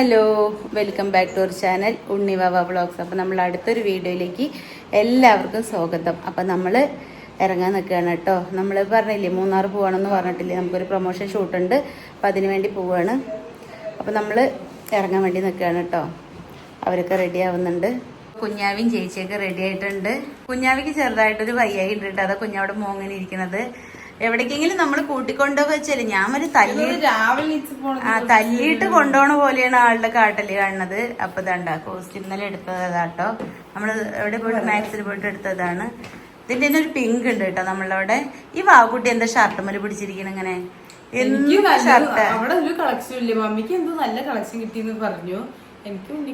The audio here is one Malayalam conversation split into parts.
Hello welcome back to our channel Unnivava blogs അപ്പോൾ നമ്മൾ അടുത്തൊരു വീഡിയോയിലേക്ക് എല്ലാവർക്കും സ്വാഗതം. അപ്പോൾ നമ്മൾ ഇറങ്ങാൻ നിൽക്കുകയാണ് കേട്ടോ. നമ്മൾ പറഞ്ഞില്ലേ മൂന്നാർ പോകണമെന്ന് പറഞ്ഞിട്ടില്ലേ നമുക്കൊരു പ്രൊമോഷൻ ഷൂട്ടുണ്ട് അപ്പോൾ അതിന് വേണ്ടി പോവുകയാണ് അപ്പോൾ നമ്മൾ ഇറങ്ങാൻ വേണ്ടി നിൽക്കുകയാണ് കേട്ടോ. അവരൊക്കെ റെഡി ആവുന്നുണ്ട്. കുഞ്ഞാവിയും ചേച്ചിയൊക്കെ റെഡി ആയിട്ടുണ്ട്. കുഞ്ഞാവിക്ക് ചെറുതായിട്ടൊരു വയ്യായി ഉണ്ട് കേട്ടോ. അതാ കുഞ്ഞാവിടെ മോങ്ങനെ ഇരിക്കുന്നത് എവിടേക്കെങ്കിലും നമ്മൾ കൂട്ടിക്കൊണ്ടോ വെച്ചാൽ ഞാൻ ഒരു തല്ലി രാവിലെ ആ തല്ലിയിട്ട് കൊണ്ടുപോണ പോലെയാണ് ആളുടെ കാട്ടൽ കാണുന്നത്. അപ്പൊ ഇതാണ്ട കോസ്റ്റ്യൂം ഇന്നലെ എടുത്തതാട്ടോ. നമ്മൾ എവിടെ പോയിട്ട് മാക്സിൽ പോയിട്ട് എടുത്തതാണ്. ഇതിന്റെ തന്നെ ഒരു പിങ്ക് ഉണ്ട് കേട്ടോ നമ്മളവിടെ. ഈ വാവുകുട്ടി എന്താ ഷർട്ട് മുല പിടിച്ചിരിക്കണ ഇങ്ങനെ? ഷർട്ട് അവിടെ ഒരു കളക്ഷൻ ഇല്ലേ? മമ്മിക്ക് എന്തോ നല്ല കളക്ഷൻ കിട്ടിയെന്ന് പറഞ്ഞു.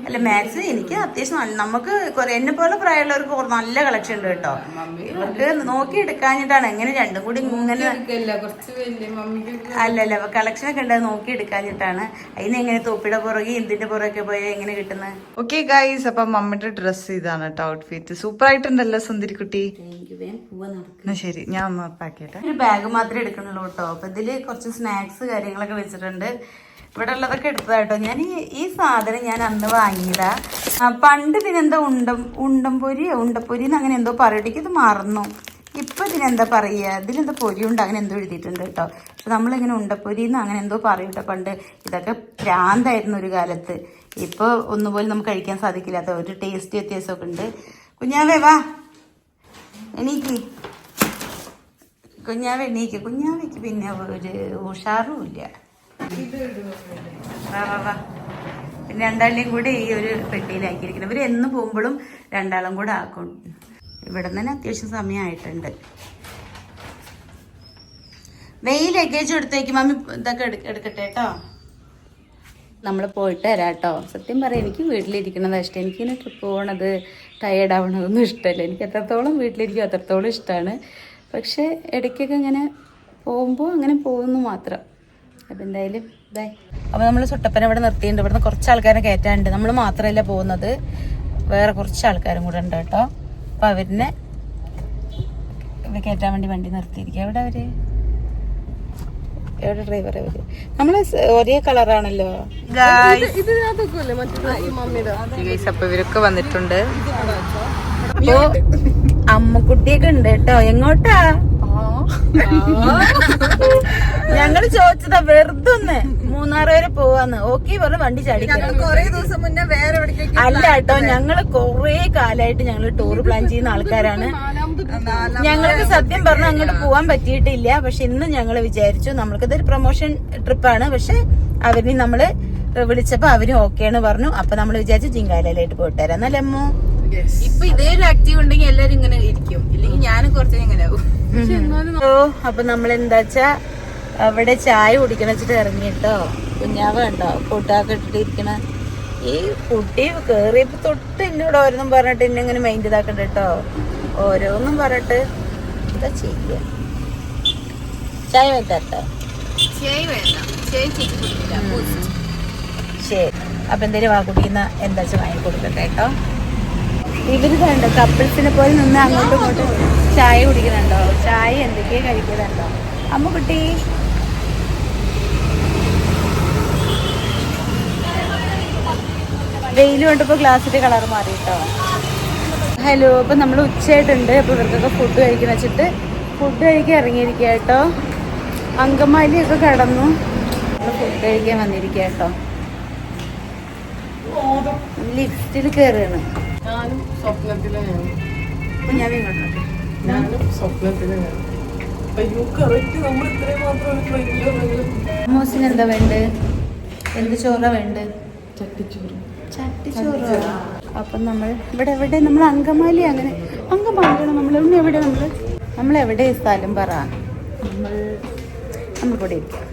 അല്ല മാത്സ് എനിക്ക് അത്യാവശ്യം നല്ല- നമുക്ക് എന്നെ പോലെ പ്രായമുള്ളവർക്ക് നല്ല കളക്ഷൻ ഉണ്ട് കേട്ടോ. മമ്മി ഇവർക്ക് നോക്കി എടുക്കാഞ്ഞിട്ടാണ്. എങ്ങനെ രണ്ടും കൂടി ഇങ്ങനെ അല്ലല്ല കളക്ഷൻ ഒക്കെ ഉണ്ട് നോക്കി എടുക്കാഞ്ഞിട്ടാണ്. അതിന് എങ്ങനെ തൊപ്പിയുടെ പുറകെ എന്തിന്റെ പുറകെ പോയാൽ എങ്ങനെ കിട്ടുന്നത് ഓക്കെ ഗൈസ് അപ്പൊ മമ്മിയുടെ ഡ്രസ് ഇതാണ് കേട്ടോ ഔട്ട്ഫിറ്റ് സൂപ്പർ ആയിട്ടുണ്ടല്ലോ സുന്ദരിക്കുട്ടി. എന്നാ ശരി ഞാൻ ഒന്ന് പാക്ക് ഒരു ബാഗ് മാത്രമേ എടുക്കണുള്ളൂ കേട്ടോ. അപ്പൊ ഇതിൽ കുറച്ച് സ്നാക്സ് കാര്യങ്ങളൊക്കെ വെച്ചിട്ടുണ്ട്. ഇവിടെ ഉള്ളതൊക്കെ എടുത്തതാ കേട്ടോ. ഞാൻ ഈ ഈ സാധനം ഞാൻ അന്ന് വാങ്ങിയതാ. പണ്ട് ഇതിനെന്തോ ഉണ്ടം ഉണ്ടംപൊരിയോ ഉണ്ടപ്പൊരി എന്ന് അങ്ങനെ എന്തോ പറയട്ടെങ്കിൽ ഇത് മറന്നു. ഇപ്പൊ ഇതിനെന്താ പറയുക ഇതിനെന്തോ പൊരിയുണ്ട്? അങ്ങനെ എന്തോ എഴുതിയിട്ടുണ്ട് കേട്ടോ. പക്ഷെ നമ്മളിങ്ങനെ ഉണ്ടപ്പൊരി എന്ന് അങ്ങനെ എന്തോ പറയും പണ്ട്. ഇതൊക്കെ പ്രാന്തായിരുന്നു ഒരു കാലത്ത്. ഇപ്പൊ ഒന്നുപോലും നമുക്ക് കഴിക്കാൻ സാധിക്കില്ലാത്ത ഒരു ടേസ്റ്റ് വ്യത്യാസമൊക്കെ ഉണ്ട്. കുഞ്ഞാവേ വാ. എണീക്ക്. കുഞ്ഞാവ് എണീക്ക്. കുഞ്ഞാവയ്ക്ക് പിന്നെ ഒരു ഉഷാറും ഇല്ല. വാ വാ പിന്നെ രണ്ടാളിനെയും കൂടി ഈ ഒരു പെട്ടിയിലാക്കിയിരിക്കുന്നത് ഇവർ എന്ന് പോകുമ്പോഴും രണ്ടാളും കൂടെ ആക്കും. ഇവിടെ തന്നെ അത്യാവശ്യം സമയമായിട്ടുണ്ട്. വെയിൽ ലഗേജ് എടുത്തേക്ക്. മമ്മി ഇതൊക്കെ എടുക്കട്ടെ കേട്ടോ? നമ്മൾ പോയിട്ട് വരാം കേട്ടോ. സത്യം പറയാം എനിക്ക് വീട്ടിലിരിക്കണതാണ് ഇഷ്ടം. എനിക്കിങ്ങനെ ട്രിപ്പ് പോകണത് ടയേർഡ് ആവണതൊന്നും ഇഷ്ടമല്ല. എനിക്ക് എത്രത്തോളം വീട്ടിലിരിക്കും അത്രത്തോളം ഇഷ്ടമാണ്. പക്ഷേ ഇടയ്ക്കൊക്കെ ഇങ്ങനെ പോകുമ്പോൾ അങ്ങനെ പോകുന്നു മാത്രം. അപ്പം എന്തായാലും ഇതായി അപ്പോൾ നമ്മൾ സുട്ടപ്പന ഇവിടെ നിർത്തിയിട്ടുണ്ട്. ഇവിടുന്ന് കുറച്ച് ആൾക്കാരെ കയറ്റാനുണ്ട്. നമ്മൾ മാത്രമല്ല പോകുന്നത്. വേറെ കുറച്ച് ആൾക്കാരും കൂടെ ഉണ്ട് കേട്ടോ. അപ്പോൾ അവരിനെ ഇവിടെ കയറ്റാൻ വേണ്ടി വണ്ടി നിർത്തിയിരിക്കുക എവിടെ അവർ? എവിടെ ഡ്രൈവർ അവർ? നമ്മൾ ഒരേ കളറാണല്ലോ അപ്പൊ ഇവരൊക്കെ വന്നിട്ടുണ്ട്. അമ്മക്കുട്ടിയൊക്കെ ഉണ്ട് കേട്ടോ. എങ്ങോട്ടാ? ഞങ്ങൾ ചോദിച്ചതാ വെറുതെ ഒന്ന് മൂന്നാർ വരെ പോവാന്ന്. ഓക്കെ പറഞ്ഞു വണ്ടി ചാടി ദിവസം മുന്നേ വേറെ അല്ല കേട്ടോ ഞങ്ങൾ കൊറേ കാലായിട്ട് ഞങ്ങൾ ടൂർ പ്ലാൻ ചെയ്യുന്ന ആൾക്കാരാണ്. ഞങ്ങൾക്ക് സത്യം പറഞ്ഞാൽ അങ്ങോട്ട് പോവാൻ പറ്റിയിട്ടില്ല. പക്ഷെ ഇന്ന് ഞങ്ങൾ വിചാരിച്ചു നമ്മൾക്കിതൊരു പ്രൊമോഷൻ ട്രിപ്പാണ് പക്ഷെ അവരിനി നമ്മൾ വിളിച്ചപ്പോ അവരും ഓക്കെയാണ് പറഞ്ഞു. അപ്പൊ നമ്മൾ വിചാരിച്ചു ജിങ്കാലയിലായിട്ട് പോയിട്ട് വരാം. എന്നല്ലേ അമ്മോ? ഇപ്പൊ ഇതേ ഒരു ആക്റ്റീവ് ഉണ്ടെങ്കിൽ എല്ലാരും ഇങ്ങനെ ഇരിക്കും. ഇല്ലെങ്കിൽ ഞാനും കുറച്ച് ഇങ്ങനെ ആവും. അപ്പൊ നമ്മൾ എന്താച്ചാ അവിടെ ചായ കുടിക്കണ വെച്ചിട്ട് ഇറങ്ങിട്ടോ കുഞ്ഞാവ് കണ്ടോ? കൂട്ടാക്കെ ഇട്ടിട്ട് ഇരിക്കണ. ഈ കുട്ടി കേറിയപ്പോ തൊട്ട് എന്നോട് ഓരോന്നും പറഞ്ഞിട്ട് എന്നെ ഇങ്ങനെ മൈൻഡ് ഇതാക്കണ്ട കേട്ടോ ഓരോന്നും പറഞ്ഞിട്ട് എന്താ ചെയ്യ? ചായ വേണ്ടോ. ശരി. അപ്പൊ എന്തേലും വാ കുട്ടിന്ന് എന്താ വാങ്ങി കൊടുക്കട്ടെ കേട്ടോ ഇവർ കണ്ടോ കപ്പിൾസിനെ പോലെ നിന്ന് അങ്ങോട്ടും ഇങ്ങോട്ടും ചായ കുടിക്കുന്നുണ്ടോ? ചായ എന്തൊക്കെയാ കഴിക്കുന്നുണ്ടോ? അമ്മ കുട്ടി. വെയിൽ കൊണ്ടിപ്പോ ഗ്ലാസിന്റെ കളർ മാറി കേട്ടോ ഹലോ അപ്പൊ നമ്മൾ ഉച്ചയായിട്ടുണ്ട്. അപ്പൊ ഇവർക്കൊക്കെ ഫുഡ് കഴിക്കുന്ന വെച്ചിട്ട് ഫുഡ് കഴിക്കാൻ ഇറങ്ങിയിരിക്കുക കേട്ടോ. അങ്കമാലിയൊക്കെ കടന്നു. ഫുഡ് കഴിക്കാൻ വന്നിരിക്കുക കേട്ടോ. ലിഫ്റ്റിൽ കയറുകയാണ് ഞാനും സ്വപ്നത്തിലെ ഞാൻ ഇങ്ങോട്ട് ഞാനും സ്വപ്നത്തിലെ ഞാൻ മോസിന് എന്താ വേണ്ടത് എന്ത് ചോറാ വേണ്ടത് ചട്ടിച്ചോറ്. ചട്ടിച്ചോറ്? അപ്പം നമ്മൾ ഇവിടെ എവിടെ? നമ്മൾ അങ്കമാലി അങ്ങനെ. അങ്കമാലിയാണ് നമ്മൾ എവിടെ നമ്മൾ നമ്മൾ എവിടെ സ്ഥലം പറ? നമ്മൾ നമ്മളിവിടെ ഇരിക്കാം.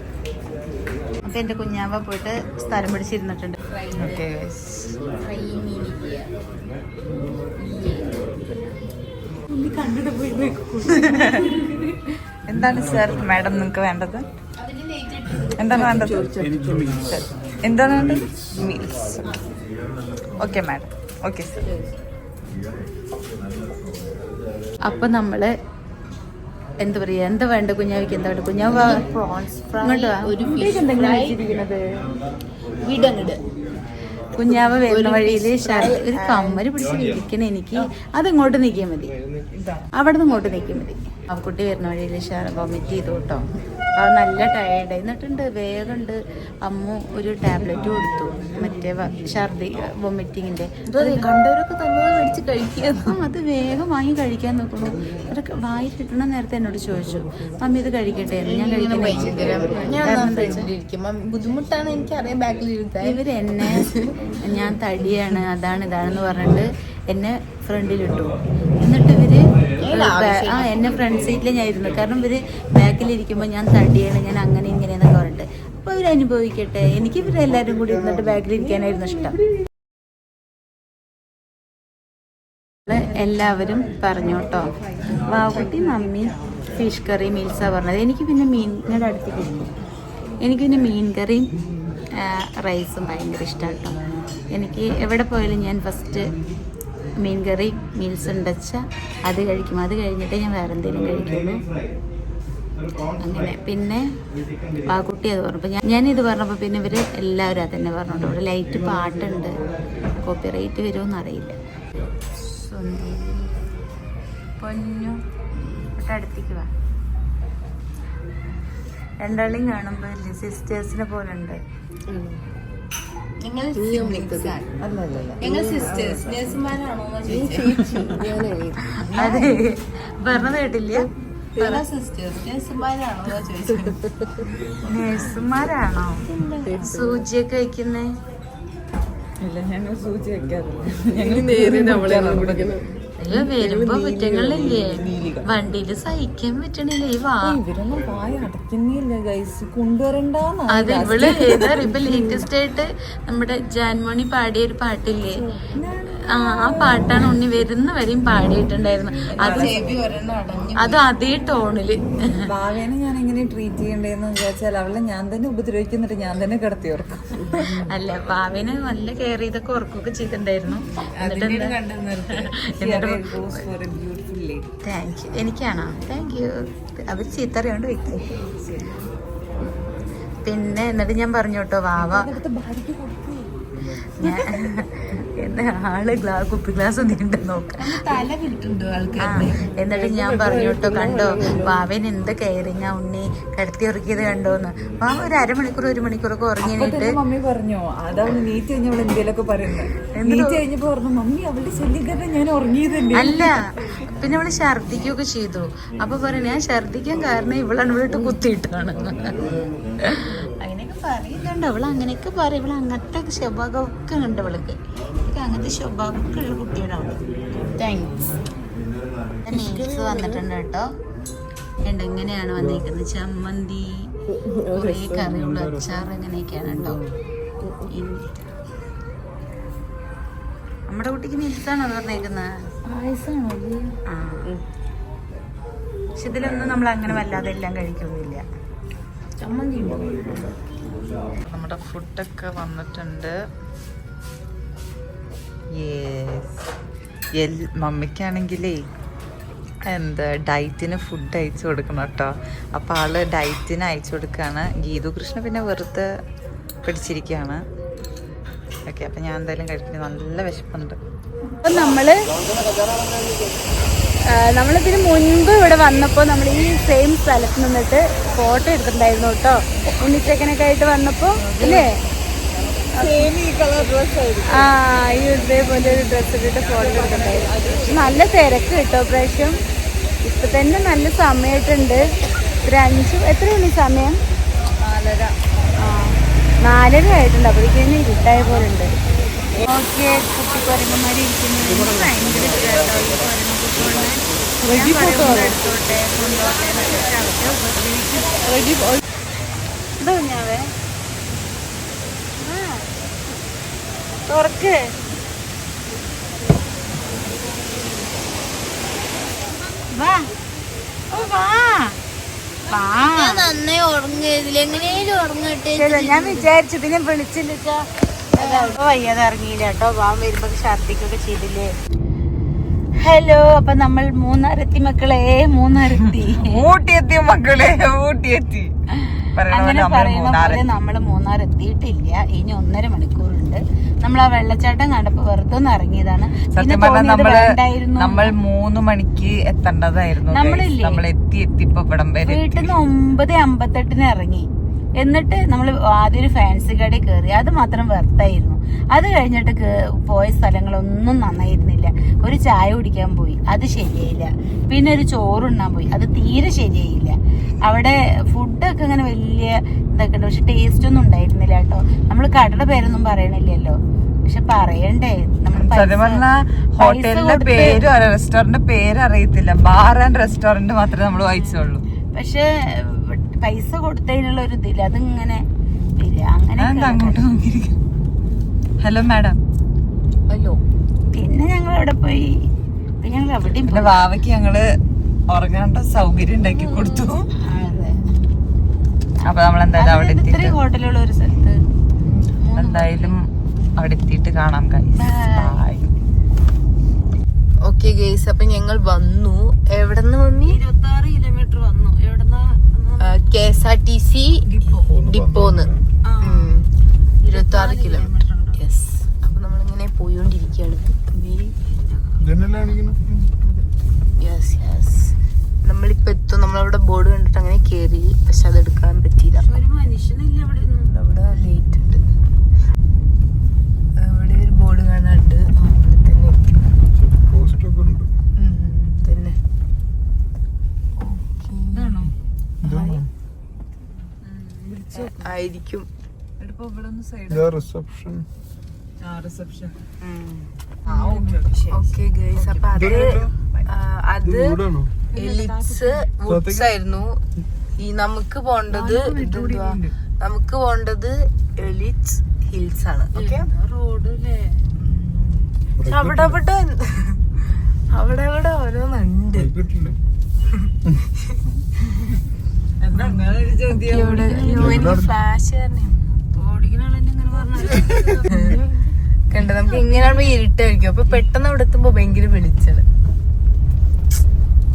അപ്പം എന്റെ കുഞ്ഞാവ പോയിട്ട് സ്ഥലം പിടിച്ചിരുന്നിട്ടുണ്ട്. ഓക്കെ എന്താണ് സർ മാഡം നിങ്ങൾക്ക് വേണ്ടത്? എന്താണ് വേണ്ടത്? എന്താണ് വേണ്ടത്? Meals okay madam okay sir അപ്പം നമ്മൾ എന്താ പറയാ എന്താ വേണ്ട കുഞ്ഞാവിക്ക് എന്താ വേണ്ട? കുഞ്ഞാവ് കുഞ്ഞാവ് വരുന്ന വഴിയിൽ ഒരു കമ്മൽ പിടിച്ച് വിളിക്കണേ എനിക്ക്. അതിങ്ങോട്ട് നീക്കിയാൽ മതി. അവിടെ നിന്ന് ഇങ്ങോട്ട് നീക്കിയാൽ മതി. അവക്കുട്ടി കുട്ടി വരുന്ന വഴിയിൽ വൊമിറ്റ് ചെയ്തു കേട്ടോ. അത് നല്ല ടയേർഡ് എന്നിട്ടുണ്ട് വേഗമുണ്ട് അമ്മു ഒരു ടാബ്ലറ്റ് കൊടുത്തു. മറ്റേ ഛർദി വൊമിറ്റിങ്ങിന്റെ കണ്ടവരൊക്കെ തന്നത് മേടിച്ച് കഴിക്കുക അത് വേഗം വാങ്ങി കഴിക്കാൻ നോക്കണു. അതൊക്കെ വായി കിട്ടണ നേരത്തെ എന്നോട് ചോദിച്ചു മമ്മി ഇത് കഴിക്കട്ടെ ഞാൻ ബുദ്ധിമുട്ടാണ് എനിക്ക് അറിയാം ബാക്കിൽ ഇരുത്താൻ. ഇവർ എന്നെ ഞാൻ തടിയാണ് അതാണ് ഇതാണെന്ന് പറഞ്ഞിട്ട് എന്നെ ഫ്രണ്ടിലിട്ടു. എന്നിട്ട് ഇവർ ആ എന്നെ ഫ്രണ്ട് സീറ്റിൽ ഞാൻ ഇരുന്നു. കാരണം ഇവർ ബാക്കിലിരിക്കുമ്പോൾ ഞാൻ തടിയാണ് ഞാൻ അങ്ങനെ ഇങ്ങനെ എന്നൊക്കെ പറഞ്ഞിട്ട് അവർ അനുഭവിക്കട്ടെ. എനിക്ക് ഇവരെല്ലാരും കൂടി ഇരുന്നിട്ട് ബാക്കിലിരിക്കാനായിരുന്നു ഇഷ്ടം. എല്ലാവരും പറഞ്ഞു കേട്ടോ. വാവുട്ടി മമ്മി ഫിഷ് കറി മീൽസാ പറഞ്ഞത്. എനിക്ക് പിന്നെ മീനിയുടെ അടുത്ത് കിട്ടും. എനിക്ക് പിന്നെ മീൻ കറിയും റൈസും ഭയങ്കര ഇഷ്ടമാണ് കേട്ടോ. എനിക്ക് എവിടെ പോയാലും ഞാൻ ഫസ്റ്റ് മീൻ കറി മീൽസ് ഉണ്ടച്ച അത് കഴിക്കും. അത് കഴിഞ്ഞിട്ടേ ഞാൻ വേറെ എന്തെങ്കിലും കഴിക്കുള്ളൂ. അങ്ങനെ. പിന്നെ പാകുട്ടി അത് പറഞ്ഞപ്പോൾ ഞാൻ ഞാനിത് പറഞ്ഞപ്പോൾ പിന്നെ ഇവർ എല്ലാവരും അത് തന്നെ പറഞ്ഞോണ്ട് ഇവിടെ ലൈറ്റ് പാട്ടുണ്ട്. കോപ്പി റേറ്റ് വരുമെന്ന് അറിയില്ല. പൊന്നു. അടുത്തേക്ക് വാ. രണ്ടാളെയും കാണുമ്പോൾ സിസ്റ്റേഴ്സിനെ പോലെ ഉണ്ട്. ഞങ്ങൾ സിസ്റ്റേഴ്സ് നേഴ്സുമാരാണോ അതെ. പറഞ്ഞത് കേട്ടില്ല? നേഴ്സുമാരാണോ സൂചിയൊക്കെ വയ്ക്കുന്നേ ഇല്ല ഞങ്ങൾ സൂചി വെക്കാറില്ല. ഞങ്ങൾ നേരെ നമ്മളെ അയ്യോ വരുമ്പോ കുറ്റങ്ങളില്ലേ? വണ്ടിയിൽ സഹിക്കാൻ പറ്റണില്ല? ഈ വാ. ഇവരൊന്നും വായ ഗൈസ് കൊണ്ടുവരണ്ടെന്നാ അത് ഇവൾ ഏതാ ഇപ്പൊ ലേറ്റസ്റ്റ് ആയിട്ട് നമ്മുടെ ജാൻമോണി പാടിയ ഒരു പാട്ടില്ലേ? ആ ആ പാട്ടാണ് ഉണ്ണി വരുന്ന വരെയും പാടിയിട്ടുണ്ടായിരുന്നു. അത് അത് അതും അതേ ടോണിൽ. ഭാവേനെ ഞാൻ എങ്ങനെ ട്രീറ്റ് ചെയ്യണ്ടേന്ന് വിചാരിച്ചാൽ അവളെ ഞാൻ തന്നെ ഉപദ്രവിക്കുന്നിട്ട് ഞാൻ തന്നെ കിടത്തി ഓർക്കും അല്ല ഭാവേനെ നല്ല കെയർ ചെയ്തൊക്കെ ഉറക്കൊക്കെ ചെയ്തിട്ടുണ്ടായിരുന്നു. എന്നിട്ട് എന്താ- എന്നിട്ട് താങ്ക് യു എനിക്കാണോ? താങ്ക് യു അവർ ചീത്ത അറിയാണ്ട് വെക്കും പിന്നെ എന്നിട്ട് ഞാൻ പറഞ്ഞു കേട്ടോ വാവ ഞാൻ എന്നെ ആൾ ഗ്ലാ കുപ്പി ഗ്ലാസ് നീണ്ട നോക്കാം. എന്നിട്ട് ഞാൻ പറഞ്ഞു കേട്ടോ കണ്ടോ? വാവൻ എന്ത് കെയറിങ്ങാ ഉണ്ണി? കിടത്തി ഉറക്കിയത് കണ്ടോന്ന്. വാവ ഒരു അരമണിക്കൂർ ഒരു മണിക്കൂറൊക്കെ ഉറങ്ങിയിട്ട് മമ്മി പറഞ്ഞു അതാണ് നീറ്റ് കഴിഞ്ഞ എന്തെങ്കിലുമൊക്കെ പറയുന്നത് നീറ്റ് കഴിഞ്ഞപ്പോ പറഞ്ഞു മമ്മി അവളുടെ ശല്യം ഞാൻ ഉറങ്ങിയതല്ലേ? അല്ല പിന്നെ അവൾ ഛർദിക്കുകയൊക്കെ ചെയ്തു. അപ്പൊ പറഞ്ഞു ഞാൻ ഛർദിക്കാൻ കാരണം ഇവളാണ് ഇവിടെ കുത്തിയിട്ടാണ്. അങ്ങനെയൊക്കെ പറയുന്നുണ്ട് അവൾ അങ്ങനെയൊക്കെ പറയും. ഇവൾ അങ്ങനത്തെ സ്വഭാവമൊക്കെ ഉണ്ട് അവൾക്ക്. എനിക്ക് അങ്ങനത്തെ സ്വഭാവമൊക്കെ ഉള്ള കുട്ടിയാണ് അവൾ. താങ്ക്സ് വന്നിട്ടുണ്ട് കേട്ടോ. ഉണ്ട് ഇങ്ങനെയാണ് വന്നിരിക്കുന്നത്. ചമ്മന്തി കുറേ കറികളും അച്ചാർ അങ്ങനെയൊക്കെയാണ് കേട്ടോ. നമ്മുടെ കുട്ടിക്ക് മീൽസാണോ പറഞ്ഞേക്കുന്നത് ആ. പക്ഷെ ഇതിലൊന്നും നമ്മൾ അങ്ങനെ വല്ലാതെ എല്ലാം കഴിക്കൊന്നുമില്ല ചമ്മന്തി നമ്മുടെ ഫുഡൊക്കെ വന്നിട്ടുണ്ട്. യെസ് മമ്മിക്കാണെങ്കിലേ എന്താ ഡയറ്റിന് ഫുഡ് അയച്ചു കൊടുക്കണം കേട്ടോ. അപ്പോൾ ആൾ ഡയറ്റിന് അയച്ചു കൊടുക്കുകയാണ് ഗീതു കൃഷ്ണ പിന്നെ വെറുതെ പിടിച്ചിരിക്കുകയാണ്. ഓക്കെ അപ്പം ഞാൻ എന്തായാലും കഴിക്കുന്നത് നല്ല വിശപ്പുണ്ട്. അപ്പം നമ്മൾ ആ, നമ്മളിതിന് മുൻപ് ഇവിടെ വന്നപ്പോൾ നമ്മൾ ഈ സെയിം സ്ഥലത്ത് നിന്നിട്ട് ഫോട്ടോ എടുത്തിട്ടുണ്ടായിരുന്നു കേട്ടോ. ഉണ്ണിച്ചക്കനൊക്കെ ആയിട്ട് വന്നപ്പോ അല്ലേ ആ ഈ ഇതേപോലെ ഒരു ഡ്രസ് ഇട്ടിട്ട് ഫോട്ടോ എടുത്തിട്ടുണ്ടായിരുന്നു. നല്ല തിരക്ക് കിട്ടോ പ്രാവശ്യം ഇപ്പൊ തന്നെ നല്ല സമയമായിട്ടുണ്ട് ഒരു അഞ്ച് എത്ര മണി സമയം? നാലര. ആ നാലര ആയിട്ടുണ്ട്. അപ്പോഴേക്കും ഇരുട്ടായ പോലെ ഉണ്ട്. ഓക്കെ കുട്ടി കുരങ്ങന്മാരി ഇരിക്കുന്നത് ഭയങ്കര എടുത്തോട്ടെ വെച്ച് അവരെ ഉപദ്രവിക്കും കുഞ്ഞാവേ. തുറക്ക്. വാ. ഓ വാ. നന്നായി എങ്ങനെയും ഉറങ്ങട്ടെ ഞാൻ വിചാരിച്ചു. പിന്നെ വിളിച്ചില്ല ച്ചാ. വയ്യാതെ ഇറങ്ങിയില്ല കേട്ടോ. വാൻ വരുമ്പോ ഛർദിക്കൊക്കെ ചെയ്തില്ലേ? ഹലോ അപ്പൊ നമ്മൾ മൂന്നാരെത്തി മക്കളെ മൂന്നാരത്തി. ഊട്ടിയെത്തി മക്കളെ ഊട്ടിയെത്തി അങ്ങനെ പറയുന്ന പോലെ നമ്മൾ മൂന്നാർ എത്തിയിട്ടില്ല ഇനി ഒന്നര മണിക്കൂറുണ്ട്. നമ്മൾ ആ വെള്ളച്ചാട്ടം കണ്ടപ്പോ വെറുതെ ഒന്ന് ഇറങ്ങിയതാണ് സത്യം പറഞ്ഞാൽ നമ്മൾ നമ്മൾ മൂന്ന് മണിക്ക് എത്തേണ്ടതായിരുന്നു നമ്മളില്ലേ? നമ്മൾ എത്തി എത്തി ഇപ്പൊ ഇവിടം വരെ എത്തി. വീട്ടിൽ നിന്ന് ഒമ്പത് അമ്പത്തെട്ടിന് ഇറങ്ങി. എന്നിട്ട് നമ്മൾ ആദ്യം ഒരു ഫാൻസി കടയിൽ കയറി അത് മാത്രം വെർത്തായിരുന്നു അത് കഴിഞ്ഞിട്ട് പോയ സ്ഥലങ്ങളൊന്നും നന്നായിരുന്നില്ല. ഒരു ചായ കുടിക്കാൻ പോയി. അത് ശരിയായില്ല. പിന്നെ ഒരു ചോറുണ്ണാൻ പോയി. അത് തീരെ ശരിയായില്ല. അവിടെ ഫുഡൊക്കെ അങ്ങനെ വലിയ ഇതൊക്കെ ഉണ്ട്. പക്ഷെ ടേസ്റ്റ് ഒന്നും ഉണ്ടായിരുന്നില്ല കേട്ടോ. നമ്മൾ കടയുടെ പേരൊന്നും പറയണില്ലല്ലോ. പക്ഷെ പറയണ്ടേ? ഹോട്ടലിന്റെ പേര് റെസ്റ്റോറന്റ് പേര് അറിയത്തില്ല ബാർ ആൻഡ് റെസ്റ്റോറന്റ് മാത്രമേ നമ്മൾ വായിച്ചുള്ളൂ. പക്ഷെ പൈസ കൊടുത്തതിനുള്ള ഒരു ഇതില്ല. അതിങ്ങനെ അങ്ങനെ ഹലോ മാഡം. ഹലോ. പിന്നെ ഞങ്ങൾ അവിടെ പോയി. പിന്നെ ഞങ്ങൾ അവിടെ പോയി. വാവയ്ക്ക് ഞങ്ങൾ ഉറങ്ങാണ്ട സൗകര്യം ഉണ്ടാക്കി കൊടുത്തു. അതെ. അപ്പൊ നമ്മളെന്തായാലും അവിടെ ഇത്രയും ഹോട്ടലുള്ള ഒരു സ്ഥലത്ത്? എന്തായാലും അവിടെ എത്തിയിട്ട് കാണാം ബൈ. ഓക്കെ ഗേസ് അപ്പൊ ഞങ്ങൾ വന്നു. എവിടെ നിന്ന് മമ്മി? ഇരുപത്തി ആറ് K S R T C ഡിപ്പോന്ന്. ഇരുപത്തി ആറ് കിലോമീറ്റർ യെസ് അപ്പൊ നമ്മളിങ്ങനെ പോയോണ്ടിരിക്കുകയാണ് യെസ് യെസ് നമ്മളിപ്പോ എത്തും. നമ്മളവിടെ ബോർഡ് കണ്ടിട്ട് അങ്ങനെ കേറി. പക്ഷെ അത് എടുക്കാൻ പറ്റിയില്ല ഒരു മനുഷ്യനില്ല അവിടെ ഒന്നും അവിടെ ലേറ്റ് ഉണ്ട് അവിടെ ഒരു ബോർഡ് കാണാണ്ട് ആ, അവിടെ തന്നെ എത്തി ഉം, തന്നെ ആയിരിക്കും ഇവിടെ ഒന്ന് റിസപ്ഷൻ ആ, reception. ഓക്കെ ഗൈസ് അപ്പൊ അത് വീടാണോ? വുഡ്സ് ആയിരുന്നു. ഈ നമുക്ക് പോണ്ടത് നമുക്ക് പോണ്ടത് എലിറ്റ്സ് ഹിൽസ് ആണ് ഓക്കെ അവിടെ അവിടെ അവിടെ അവിടെ ഓരോന്നുണ്ട്. ഇവിടെ ഫ്ലാഷ് തന്നെ ഓടിക്കുന്ന ആളെന്നെ ഇങ്ങനെ പറഞ്ഞു കണ്ട നമുക്ക് ഇങ്ങനെയാകുമ്പോ ഇരുട്ടായിരിക്കും അപ്പൊ പെട്ടെന്ന് അവിടെ എത്തുമ്പോ ഭയങ്കര വെളിച്ചത്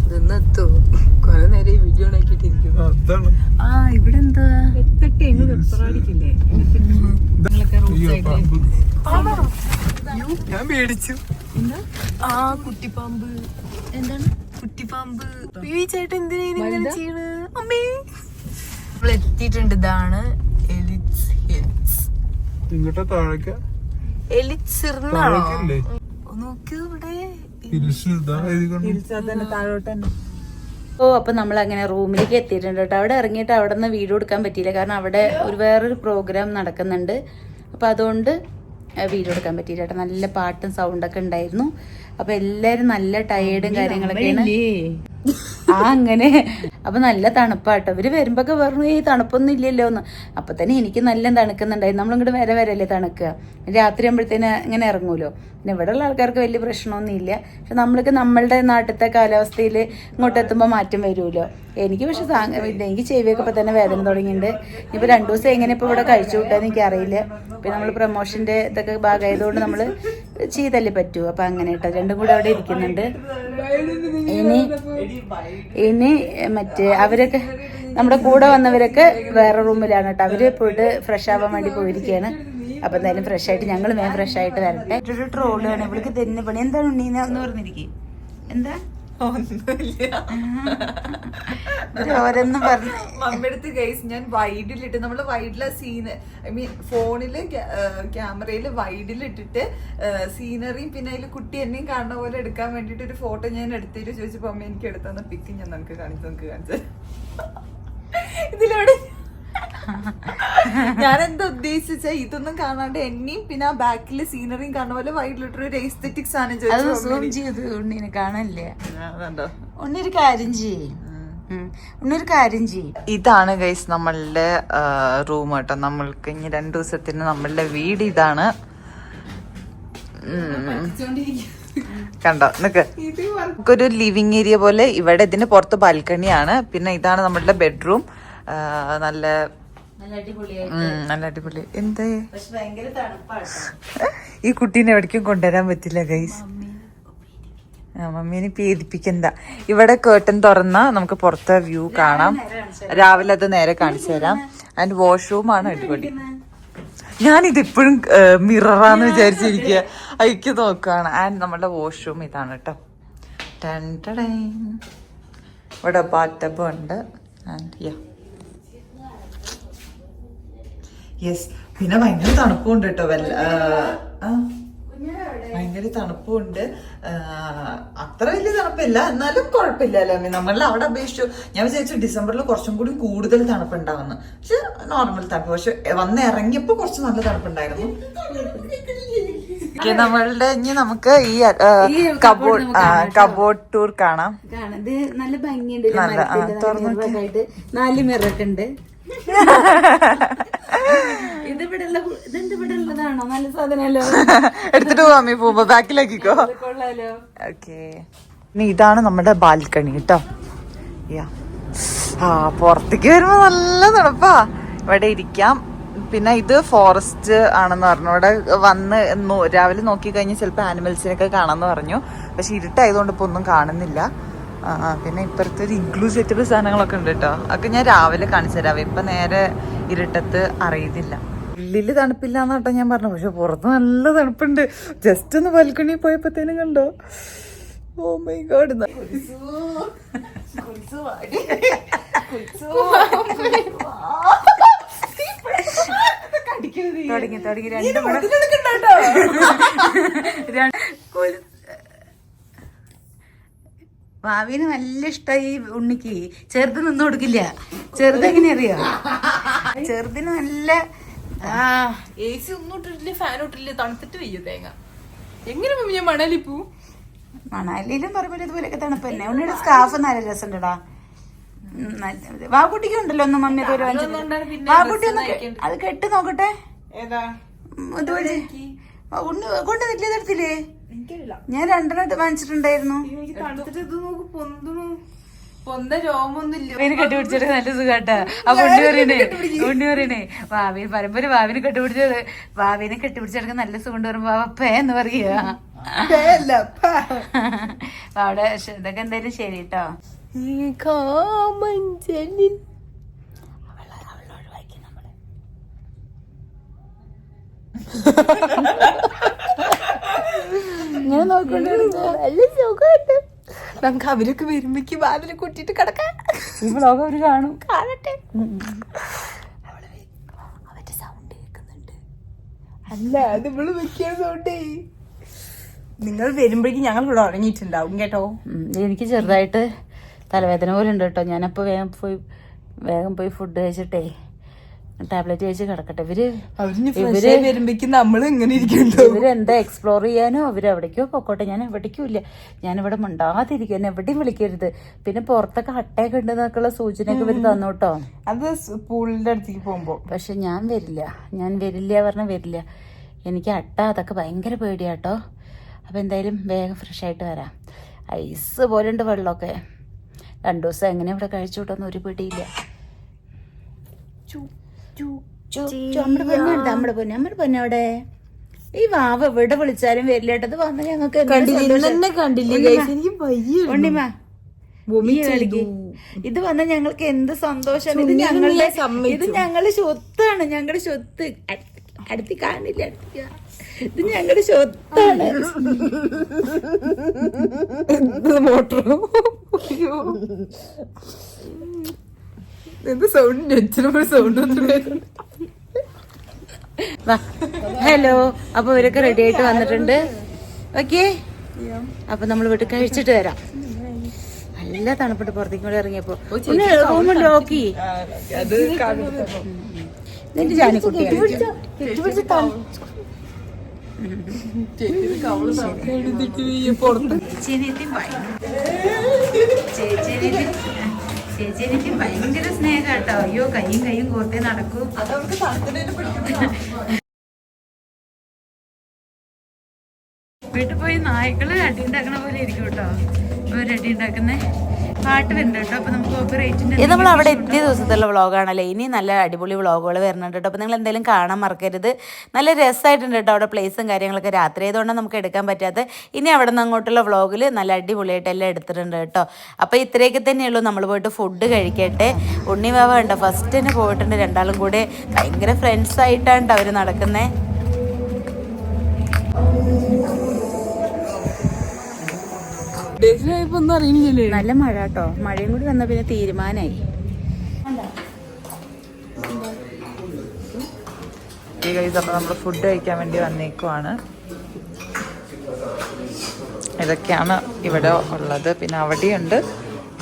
ഇതൊന്നും എത്തോ. കൊറേ നേരം ഈ വീഡിയോ ഉണ്ടാക്കിട്ടിരിക്കും ആ ഇവിടെ എന്താ? എത്തിട്ട് വെപ്പറാടിക്കില്ലേ. ഞാൻ പേടിച്ചു. ആ കുട്ടിപ്പാമ്പ്. എന്താണ്? കുട്ടിപ്പാമ്പ്. ചേട്ടൻ എന്തിനാ ചെയ്യണ് അമ്മേ. നമ്മൾ എത്തിയിട്ടുണ്ട് ഇതാണ്. ഇങ്ങോട്ടാ താഴേക്ക്. താഴേക്കല്ലേ? ഓ അപ്പൊ നമ്മൾ അങ്ങനെ റൂമിലേക്ക് എത്തിയിട്ടുണ്ട് കേട്ടോ. അവിടെ ഇറങ്ങിയിട്ട് അവിടെ നിന്ന് വീഡിയോ എടുക്കാൻ പറ്റിയില്ല. കാരണം അവിടെ ഒരു വേറൊരു പ്രോഗ്രാം നടക്കുന്നുണ്ട്. അപ്പൊ അതുകൊണ്ട് വീഡിയോ എടുക്കാൻ പറ്റിയില്ല കേട്ടോ. നല്ല പാട്ടും സൗണ്ടൊക്കെ ഉണ്ടായിരുന്നു. അപ്പൊ എല്ലാരും നല്ല ടയേർഡും കാര്യങ്ങളൊക്കെയാണ്. ആ അങ്ങനെ. അപ്പൊ നല്ല തണുപ്പാട്ടോ. ഇവർ വരുമ്പോ പറഞ്ഞു ഈ തണുപ്പൊന്നും ഇല്ലല്ലോ എന്ന്. അപ്പൊ തന്നെ എനിക്ക് നല്ല തണുക്കുന്നുണ്ടായിരുന്നു നമ്മളിങ്ങോട്ട് വരെ വരല്ലേ തണുക്കുക രാത്രി ആകുമ്പോഴത്തേന് ഇങ്ങനെ ഇറങ്ങൂലോ. പിന്നെ ഉള്ള ആൾക്കാർക്ക് വലിയ പ്രശ്നമൊന്നും ഇല്ല. പക്ഷെ നമ്മൾക്ക് നമ്മളുടെ നാട്ടിലത്തെ കാലാവസ്ഥയിൽ ഇങ്ങോട്ട് എത്തുമ്പോൾ മാറ്റം വരുമല്ലോ. എനിക്ക് പക്ഷെ എനിക്ക് ചെവിയൊക്കെ ഇപ്പം തന്നെ വേദന തുടങ്ങിയിട്ടുണ്ട് ഇനിയിപ്പോൾ രണ്ടു ദിവസം എങ്ങനെ ഇപ്പോൾ ഇവിടെ കഴിച്ചു കൂട്ടാന്ന് എനിക്കറിയില്ല. പിന്നെ നമ്മൾ പ്രൊമോഷന്റെ ഇതൊക്കെ ഭാഗമായതുകൊണ്ട് നമ്മൾ ചെയ്തല്ലേ പറ്റൂ. അപ്പം അങ്ങനെ കേട്ടോ. രണ്ടും കൂടെ അവിടെ ഇരിക്കുന്നുണ്ട്. ഇനി ഇനി മറ്റേ അവരൊക്കെ നമ്മുടെ കൂടെ വന്നവരൊക്കെ വേറെ റൂമിലാണ് കേട്ടോ അവർ പോയിട്ട് ഫ്രഷ് ആവാൻ വേണ്ടി പോയിരിക്കുകയാണ് അപ്പൊ എന്തായാലും ഫ്രഷ് ആയിട്ട് ഞങ്ങൾ വേഗം ഫ്രഷ് ആയിട്ട് വരട്ടെ. ട്രോളാണ് ഇവൾക്ക് തന്നെ പണി. എന്താണ് ഉണ്ണീന്ന്? പറഞ്ഞിരിക്കേ. എന്താ? ഓരോന്നും പറഞ്ഞു മമ്മിയടുത്ത് ഗൈസ് ഞാൻ വൈഡിലിട്ട് നമ്മൾ വൈഡിലാ സീന് ഐ മീൻ ഫോണിൽ ക്യാമറയിൽ വൈഡിലിട്ടിട്ട് സീനറിയും പിന്നെ അതിൽ കുട്ടി എന്നെയും കാണുന്ന പോലെ എടുക്കാൻ വേണ്ടിട്ട് ഒരു ഫോട്ടോ ഞാൻ എടുത്തിട്ട് ചോദിച്ചപ്പോ അമ്മ എനിക്ക് എടുത്തന്ന പിക്ക് ഞാൻ നമുക്ക് കാണിച്ചു നമുക്ക് കാണിച്ചു. ഇതിലൂടെ ഞാൻ എന്താ ഉദ്ദേശിച്ച? ഇതൊന്നും കാണാണ്ട് എന്നെയും പിന്നെ ആ ബാക്കിലെ സീനറിയും കാണുന്ന പോലെ വൈഡിലിട്ട് ഒരു എസ്തെറ്റിക്സ് ആണ് അത് ചോദിച്ചു സൂം ചെയ്ത് ഉണ്ണീനെ കാണല്ലേ? ഉണ്ണിയൊരു കാര്യം ചെയ്യേ. ഒരു കാര്യം ചെയ്യും. ഇതാണ് ഗൈസ് നമ്മളുടെ റൂം കേട്ടോ. നമ്മൾക്ക് ഇനി രണ്ടു ദിവസത്തിന് നമ്മളുടെ വീട് ഇതാണ്. കണ്ടോ? നിക്ക്. ഒരു ലിവിങ് ഏരിയ പോലെ ഇവിടെ ഇതിന് പുറത്ത് ബാൽക്കണിയാണ് പിന്നെ ഇതാണ് നമ്മളുടെ ബെഡ്റൂം നല്ല നല്ല അടിപൊളി. എന്തേ? ഈ കുട്ടീനെ എവിടേക്കും കൊണ്ടുവരാൻ പറ്റില്ല ഗൈസ് മമ്മീനെ പേടിപ്പിക്കണ്ട. ഇവിടെ കേട്ടൻ തുറന്ന നമുക്ക് പുറത്തെ വ്യൂ കാണാം. രാവിലെ അത് നേരെ കാണിച്ചു തരാം. ആൻഡ് വാഷ്റൂം ആണ് അടിപൊളി. ഞാനിതിപ്പോഴും മിററാന്ന് വിചാരിച്ചിരിക്കുക അയക്ക് നോക്കുകയാണ് ആൻഡ് നമ്മുടെ വാഷ്റൂം ഇതാണ് കേട്ടോ. ഇവിടെ ബാറ്റപ്പുണ്ട് ആൻഡ് യാ യെസ് പിന്നെ ഭയങ്കര തണുപ്പുണ്ട് കേട്ടോ. വല്ല ഭയങ്കര തണുപ്പുണ്ട്. അത്ര വലിയ തണുപ്പില്ല. എന്നാലും കുഴപ്പമില്ല അല്ലേ നമ്മളെ അവിടെ അപേക്ഷിച്ചു. ഞാൻ വിചാരിച്ചു ഡിസംബറിൽ കുറച്ചും കൂടി കൂടുതൽ തണുപ്പുണ്ടാവുന്നു പക്ഷെ നോർമൽ തണുപ്പ്. പക്ഷെ വന്ന് ഇറങ്ങിയപ്പോ കുറച്ച് നല്ല തണുപ്പുണ്ടായിരുന്നു. നമ്മളുടെ ഇനി നമുക്ക് ഈ കബോർഡ് കബോർഡ് ടൂർ കാണാം. കാണാം. ഇത് നല്ല ഭംഗിയുണ്ട്. നല്ല, ആ, തുറന്ന് നാല് മിറൊക്കെ ഉണ്ട്. ഇത് ഇവിടെ ഉള്ള ഇതെന്ത് ഇവിടെ ഉള്ളതാണോ നല്ല സാധനമല്ലോ. എടുത്തിട്ട് പോവാമി പോകുമ്പോ. ബാക്കിലാക്കിക്കോ. കൊള്ളാലോ. ഓക്കെ. ഇനി ഇതാണ് നമ്മുടെ ബാൽക്കണി കേട്ടോ. യാ. ആ പുറത്തേക്ക് വരുമ്പോ നല്ല തണുപ്പാ. ഇവിടെ ഇരിക്കാം. പിന്നെ ഇത് ഫോറസ്റ്റ് ആണെന്ന് പറഞ്ഞു. ഇവിടെ വന്ന് രാവിലെ നോക്കി കഴിഞ്ഞാൽ ചിലപ്പോൾ ആനിമൽസിനൊക്കെ കാണാമെന്ന് പറഞ്ഞു. പക്ഷെ ഇരുട്ടായതുകൊണ്ട് ഇപ്പോൾ ഒന്നും കാണുന്നില്ല. ആ, പിന്നെ ഇപ്പുറത്ത് ഒരു ഇഗ്ലൂ സെറ്റപ്പ് സാധനങ്ങളൊക്കെ ഉണ്ട് കേട്ടോ അതൊക്കെ ഞാൻ രാവിലെ കാണിച്ചു തരാം. ഇപ്പൊ നേരെ ഇരുട്ടത്ത് അറിയുന്നില്ല ഉള്ളിൽ തണുപ്പില്ല എന്നാട്ടോ ഞാൻ പറഞ്ഞു പക്ഷെ പുറത്ത് നല്ല തണുപ്പുണ്ട്. ജസ്റ്റ് ഒന്ന് ബാൽക്കണി പോയപ്പോഴത്തേനും കണ്ടോ? ഓ മൈ ഗോഡ് തുടങ്ങി തുടങ്ങി. രണ്ട് ഭാവിന് നല്ല ഇഷ്ടമായി ഉണ്ണിക്ക്. ചെറുത് നിന്ന് കൊടുക്കില്ല. ചെറുത് എങ്ങനെ അറിയോ ചെറുതിന് നല്ല എ സി ഒന്നും ഇട്ടിട്ടില്ല ഫാൻ ഇട്ടില്ല തണുത്തിട്ട് വയ്യ തേങ്ങ. എങ്ങനെ ഞാൻ മണാലി പോ? മണാലിയിലും പറയുമ്പോൾ ഇതുപോലെയൊക്കെ തണുപ്പ് തന്നെ ഉണ്ണിയുടെ സ്കാഫ് നല്ല രസമുണ്ടടാ വാക്കുട്ടിക്ക് ഉണ്ടല്ലോ ഒന്ന് മമ്മി ഒരു വാക്കുട്ടി ഒന്ന് അത് കെട്ട് നോക്കട്ടെ? ഏതാ? ഇതുപോലെ. കൊണ്ട് നിൽക്കില്ല തരത്തില്ലേ ഞാൻ രണ്ടെണ്ണം വാങ്ങിച്ചിട്ടുണ്ടായിരുന്നു. കെട്ടിപ്പിടിച്ചിട്ട് നല്ല സുഖാട്ടാ. ആ ഉണ്ണി പറയണേ ഉണ്ണി പറയണേ. വാവിന് പറയുമ്പോ ഒരു വാവിനെ കെട്ടിപ്പിടിച്ചത് വാവിനെ കെട്ടിപ്പിടിച്ചെടുക്കാൻ നല്ല സുഖം പറയുമ്പോ വാവ പേ എന്ന് പറയുക. അവിടെ ഇതൊക്കെ എന്തായാലും ശരി കേട്ടോ അവളെ കാമഞ്ചലിൽ ഇങ്ങനെ നോക്കിക്കൊണ്ടിരുന്നു നല്ല സുഖമുണ്ട്. നമുക്ക് അവരൊക്കെ വരുമ്പോക്ക് വാതിൽ കൂട്ടിട്ട് കിടക്കാം. ഈ വ്ളോഗ് അവർ കാണും. കാണട്ടെ. അവന്റെ സൗണ്ട് കേൾക്കുന്നുണ്ട്. അല്ല അത് ഇവൾ വെക്കിയ സൗണ്ടേ നിങ്ങൾ വരുമ്പോഴേക്കും ഞങ്ങൾ ഇവിടെ ഉറങ്ങിയിട്ടുണ്ടാവും കേട്ടോ. എനിക്ക് ചെറുതായിട്ട് തലവേദന പോലെ ഉണ്ട് കേട്ടോ. ഞാനപ്പോൾ വേഗം പോയി വേഗം പോയി ഫുഡ് കഴിച്ചിട്ടേ. ടാബ്ലറ്റ് കഴിച്ച് കിടക്കട്ടെ. ഇവർ ഇവർ വരുമ്പോഴേക്കും നമ്മൾ ഇവരെന്താ എക്സ്പ്ലോർ ചെയ്യാനോ? അവർ എവിടേക്കോ പൊക്കോട്ടെ. ഞാൻ എവിടേക്കും ഇല്ല. ഞാനിവിടെ ഇവിടെ എന്നെ എവിടെയും വിളിക്കരുത്. പിന്നെ പുറത്തൊക്കെ അട്ടയൊക്കെ ഉണ്ടെന്നൊക്കെയുള്ള സൂചനയൊക്കെ ഇവർ തന്നു കേട്ടോ അത് പൂളിന്റെ അടുത്തേക്ക് പോകുമ്പോ. പക്ഷെ ഞാൻ വരില്ല. ഞാൻ വരില്ല പറഞ്ഞാൽ വരില്ല. എനിക്ക് അട്ട അതൊക്കെ ഭയങ്കര പേടിയാട്ടോ. അപ്പോൾ എന്തായാലും വേഗം ഫ്രഷ് ആയിട്ട് വരാം. ഐസ് പോലെ ഉണ്ട് വെള്ളമൊക്കെ. രണ്ടു ദിവസം എങ്ങനെ ഇവിടെ കഴിച്ചു വിട്ടൊന്നും ഒരു പിടിയില്ല. ചു, നമ്മുടെ പൊന്നെടുത്ത് നമ്മുടെ പൊന്നെ നമ്മുടെ പൊന്നവിടെ ഈ വാവ എവിടെ വിളിച്ചാലും വരില്ലേട്ടത് വന്ന് ഞങ്ങൾക്ക് ഉണ്ണിമ, ഇത് വന്ന ഞങ്ങൾക്ക് എന്ത് സന്തോഷം. ഇത് ഞങ്ങളുടെ ഇത് ഞങ്ങളുടെ സ്വത്താണ് ഞങ്ങളുടെ സ്വത്ത്. അടുത്ത് കാണില്ല അടുത്ത് ഇത് ഞങ്ങളുടെ സ്വത്താണ്. മോട്ടറോ? എന്ത് സൗണ്ട് അച്ഛനും സൗണ്ട് വാ. ഹലോ അപ്പൊ ഇവരൊക്കെ റെഡി ആയിട്ട് വന്നിട്ടുണ്ട്. ഓക്കെ അപ്പൊ നമ്മൾ വീട്ടിൽ കഴിച്ചിട്ട് വരാം. നല്ല തണുപ്പിട്ട് പുറത്തേക്ക് കൂടെ ഇറങ്ങിയപ്പോ. റൂം ലോക്കി അത് നിന്റെ ജാനിക്കുട്ടിയാണ് ചേച്ചിയെനിക്കും എനിക്ക് ഭയങ്കര സ്നേഹം കേട്ടോ അയ്യോ കയ്യും കയ്യും കോർത്തേ നടക്കൂ. വീട്ടിൽ പോയി നായ്ക്കൾ അടി ഉണ്ടാക്കണ പോലെ ഇരിക്കും കേട്ടോ ഇവർ അടി ഉണ്ടാക്കുന്നേ? കേട്ടോ. അപ്പൊ നമുക്ക് ഇത് നമ്മൾ അവിടെ എത്തിയ ദിവസത്തുള്ള വ്ളോഗാണല്ലേ. ഇനി നല്ല അടിപൊളി വ്ളോഗുകൾ വരുന്നുണ്ട് കേട്ടോ. അപ്പോൾ നിങ്ങൾ എന്തെങ്കിലും കാണാൻ മറക്കരുത്. നല്ല രസമായിട്ടുണ്ട് കേട്ടോ അവിടെ പ്ലേസും കാര്യങ്ങളൊക്കെ. രാത്രി ആയതുകൊണ്ട് നമുക്ക് എടുക്കാൻ പറ്റാത്ത ഇനി അവിടെ നിന്ന് അങ്ങോട്ടുള്ള വ്ളോഗിൽ നല്ല അടിപൊളിയായിട്ട് എല്ലാം എടുത്തിട്ടുണ്ട് കേട്ടോ. അപ്പോൾ ഇത്രയൊക്കെ തന്നെയുള്ളൂ. നമ്മൾ പോയിട്ട് ഫുഡ് കഴിക്കട്ടെ. ഉണ്ണി വാവ ഉണ്ടോ ഫസ്റ്റ് തന്നെ പോയിട്ടുണ്ട്. രണ്ടാളും കൂടെ ഭയങ്കര ഫ്രണ്ട്സ് ആയിട്ടാണ് അവർ നടക്കുന്നത് നല്ല മഴ കേട്ടോ. മഴയും കൂടി വന്ന പിന്നെ തീരുമാനായി. ഈ കഴിച്ച് അപ്പോൾ നമ്മൾ ഫുഡ് കഴിക്കാൻ വേണ്ടി വന്നേക്കുവാണ്. ഇതൊക്കെയാണ് ഇവിടെ ഉള്ളത്. പിന്നെ അവിടെയുണ്ട്.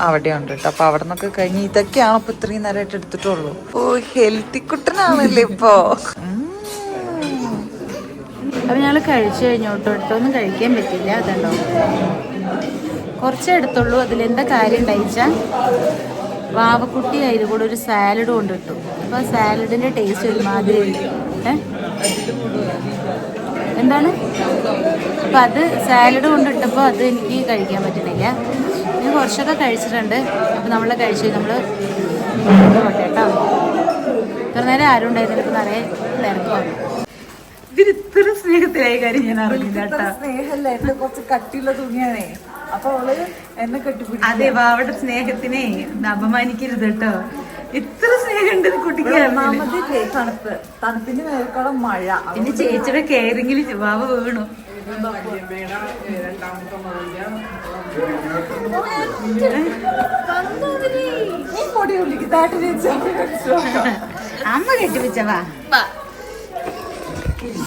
അവിടെയുണ്ട് കേട്ടോ. അപ്പോൾ അവിടെ നിന്നൊക്കെ കഴിഞ്ഞ് ഇതൊക്കെയാണ് ഇപ്പോൾ ഇത്രയും നേരമായിട്ട് എടുത്തിട്ടുള്ളൂ. ഓ ഹെൽത്തി കുട്ടനാണല്ലേ ഇപ്പോ. അപ്പൊ ഞങ്ങൾ കഴിച്ചു കഴിഞ്ഞോട്ടോ. ഒന്നും കഴിക്കാൻ പറ്റില്ല. അതുണ്ടോ? കുറച്ചേ എടുത്തുള്ളൂ. അതിലെന്താ കാര്യം ഉണ്ടായിച്ചാൽ വാവക്കുട്ടി അതിൽ കൂടെ ഒരു സാലഡ് കൊണ്ടിട്ടു. അപ്പോൾ സാലഡിന്റെ ടേസ്റ്റ് ഒരുമാതിരി എന്താണ്? അപ്പം അത് സാലഡ് കൊണ്ടിട്ടപ്പോൾ അത് എനിക്ക് കഴിക്കാൻ പറ്റണില്ല ഞാൻ കുറച്ചൊക്കെ കഴിച്ചിട്ടുണ്ട്. അപ്പം നമ്മൾ കഴിച്ച് നമ്മൾ കേട്ടോ. ഇത്ര നേരം ആരും ഉണ്ടായിരുന്നില്ല. ഇപ്പം നിറയെ തിരക്ക് വന്നു. ഇതിന് ഇത്ര സ്നേഹത്തിലായ കാര്യം ഞാൻ അറിഞ്ഞില്ല കേട്ടോ. സ്നേഹമല്ല കുറച്ച് കട്ടിയുള്ള തുണിയാണേ. അപ്പൊ അവൾ എന്നെ കെട്ടിപ്പിടി അതെ വാവയുടെ സ്നേഹത്തിനെ അപമാനിക്കരുത് കേട്ടോ. ഇത്ര സ്നേഹമുണ്ട് കുട്ടിക്ക് ഒന്നാമതില്ലേ തണുപ്പ്. തണുപ്പിന്റെ മേൽക്കോളം മഴ. പിന്നെ ചേച്ചിയുടെ കെയറിങ്ങിൽ വാവ വീണു. നീ പൊടി ഉള്ളിക്ക് താട്ടിൽ അമ്മ കെട്ടിപ്പിച്ചവാ.